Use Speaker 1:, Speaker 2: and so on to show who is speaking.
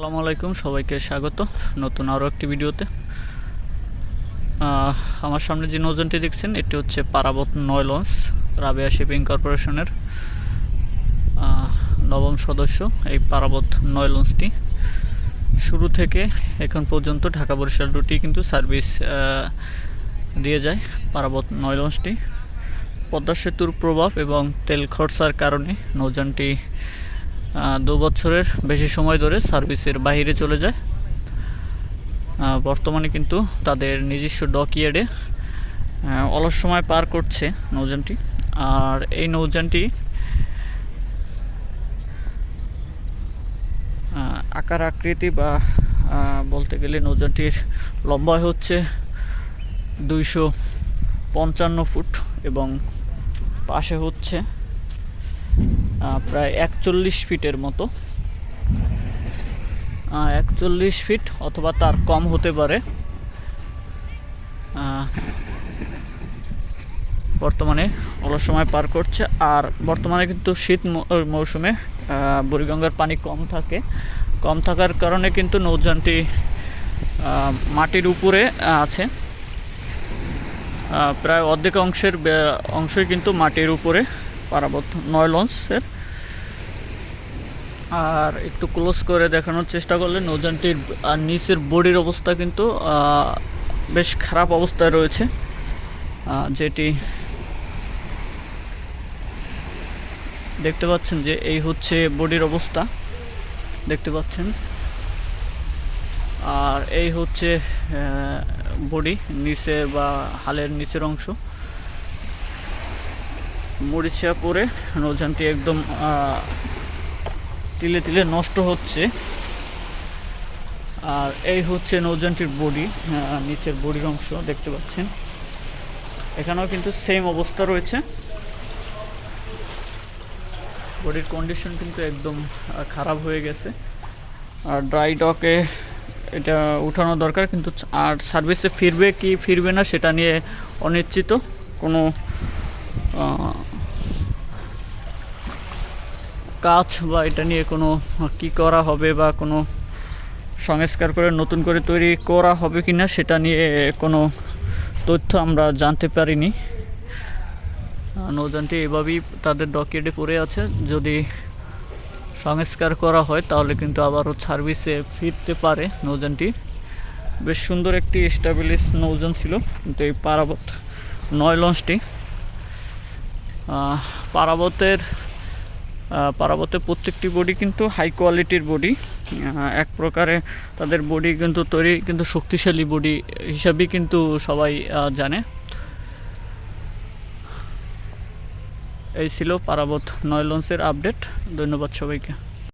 Speaker 1: আসসালামু আলাইকুম সবাইকে স্বাগত নতুন আরও একটি ভিডিওতে। আমার সামনে যে নৌজানটি দেখছেন এটি হচ্ছে পারাবত নয় লঞ্চ রাবেয়া শিপিং কর্পোরেশনের নবম সদস্য এই পারাবত নয় লঞ্চটি। শুরু থেকে এখন পর্যন্ত ঢাকা বরিশাল রুটি কিন্তু সার্ভিস দিয়ে যায় পারাবত নয় লঞ্চটি। পদ্মা সেতুর প্রভাব এবং তেল খরচার কারণে নৌযানটি আহ, দু বছরের বেশি সময় ধরে সার্ভিসের বাইরে চলে যায়। বর্তমানে কিন্তু তাদের নিজস্ব ডকইয়ার্ডে অলস সময় পার করছে নৌযানটি। আর এই নৌযানটি আকার আকৃতি বা বলতে গেলে নৌযানটির লম্বায় হচ্ছে দুইশো পঞ্চান্ন ফুট এবং পাশে হচ্ছে প্রায় একচল্লিশ ফিটের মতো। একচল্লিশ ফিট অথবা তার কম হতে পারে। বর্তমানে অলস সময় পার করছে। আর বর্তমানে কিন্তু শীত মৌসুমে বুড়িগঙ্গার পানি কম থাকে। কম থাকার কারণে কিন্তু নৌযানটি মাটির উপরে আছে। প্রায় অর্ধেক অংশের অংশই কিন্তু মাটির উপরে পারাবদ্ধ, নয় লঞ্চের। আর একটু ক্লোজ করে দেখানোর চেষ্টা করলে নৌযানটির, আর নিচের বডির অবস্থা কিন্তু বেশ খারাপ অবস্থায় রয়েছে। যেটি দেখতে পাচ্ছেন যে এই হচ্ছে বডির অবস্থা। দেখতে পাচ্ছেন। আর এই হচ্ছে বডি নিচে বা হালের নিচের অংশ। মরিচা পরে নৌযানটি একদম তিলে তিলে নষ্ট হচ্ছে। আর এই হচ্ছে নৌযানটির বডি নিচের বডির অংশ, দেখতে পাচ্ছেন। এখানেও কিন্তু সেম অবস্থা রয়েছে। বডির কন্ডিশন কিন্তু একদম খারাপ হয়ে গেছে। আর ড্রাই ডকে এটা উঠানো দরকার, কিন্তু আর সার্ভিসে ফিরবে কি ফিরবে না, সেটা নিয়ে অনিশ্চিত। কোনো কাজ বা এটা নিয়ে কোনো কি করা হবে বা কোনো সংস্কার করে নতুন করে তৈরি করা হবে কি না সেটা নিয়ে কোনো তথ্য আমরা জানতে পারিনি। নৌযানটি এভাবেই তাদের ডকেটে পড়ে আছে। যদি সংস্কার করা হয় তাহলে কিন্তু আবারও সার্ভিসে ফিরতে পারে নৌযানটি। বেশ সুন্দর একটি স্টাবলিশ নৌযান ছিল, কিন্তু এই পারাবত নয় লঞ্চটি। পারাবতের পারাবতের প্রত্যেকটি বডি কিন্তু হাই কোয়ালিটির বডি এক প্রকারে তাদের বডি কিন্তু তৈরি কিন্তু শক্তিশালী বডি হিসাবেই কিন্তু সবাই জানে। এই ছিল পারাবত নয় লঞ্চের আপডেট ধন্যবাদ সবাইকে।